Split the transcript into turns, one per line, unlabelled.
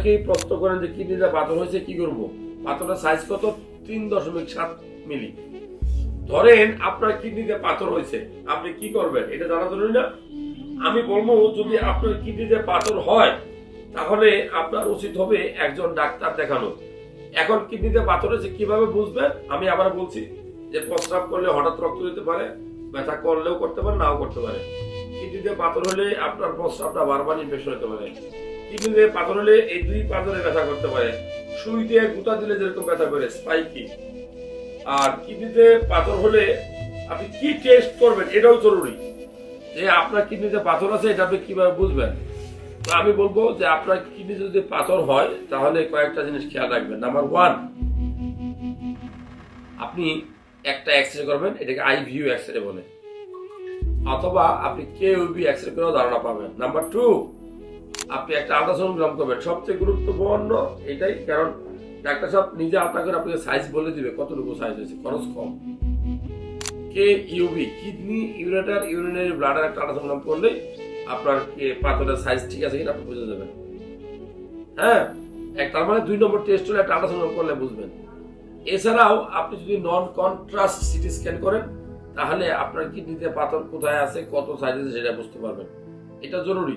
অনেকেই প্রশ্ন করেন যে কিডনিতে পাথর হয়েছে, কি করব? পাথরের সাইজ কত? তিন দশমিক সাত মিলি। ধরেন আপনার কিডনিতে পাথর হয়েছে, আপনি কি করবেন? এটা জানা জরুরি না? আমি বলব, যদি আপনার কিডনিতে পাথর হয়, তাহলে আপনার উচিত হবে একজন ডাক্তার দেখানো। এখন কিডনিতে পাথর হয়েছে, কীভাবে বুঝবেন? আমি আবার বলছি যে প্রস্রাব করলে হঠাৎ রক্ত দিতে পারে, ব্যথা করলেও করতে পারে, নাও করতে পারে। কিডনিতে পাথর হলে আপনার প্রস্রাবটা বারবার ইনফেকশন হতে পারে। কিডনিতে পাথর হলে এই দুই পাথরে ব্যথা করতে পারে। সুই দিয়ে গুতা দিলে যেরকম ব্যথা করে স্পাইকি আর কিডনিতে পাথর হলে আপনি কি টেস্ট করবেন, এটাও জরুরি। যে আপনার কিডনিতে পাথর আছে, এটা আপনি বুঝবেন? তো আমি বলব যে আপনার যদি পাথর হয়, তাহলে কয়েকটা জিনিস খেয়াল রাখবেন। নাম্বার ওয়ান আপনি একটা এক্স রে করবেন, এটাকে আই ভিউ এক্স রে বলে। অথবা আপনি কে ইউবি এক্স রে করেও ধারণা পাবেন। নাম্বার টু আপনি একটা আল্ট্রাসাউন্ড করবেন। সবচেয়ে গুরুত্বপূর্ণ এটাই, কারণ ডাক্তার সাহেব নিজে আলাদা করে আপনাকে সাইজ বলে দিবে, কতটুকু সাইজ হয়েছে, খরচ কম। K UB kidney ureter urinary bladder একটা আল্ট্রাসাউন্ড করলেই আপনার পাথরের সাইজ ঠিক আছে কিনা আপনি বুঝে যাবেন। হ্যাঁ? এক, তার মানে দুই নম্বর টেস্ট হলে একটা আল্ট্রাসাউন্ড করলে বুঝবেন। এছাড়াও আপনি যদি নন কন্ট্রাস্ট সিটি স্ক্যান করেন, তাহলে আপনার কিডনিতে পাথর কোথায় আছে, কত সাইজ আছে সেটা বুঝতে পারবেন। এটা জরুরি।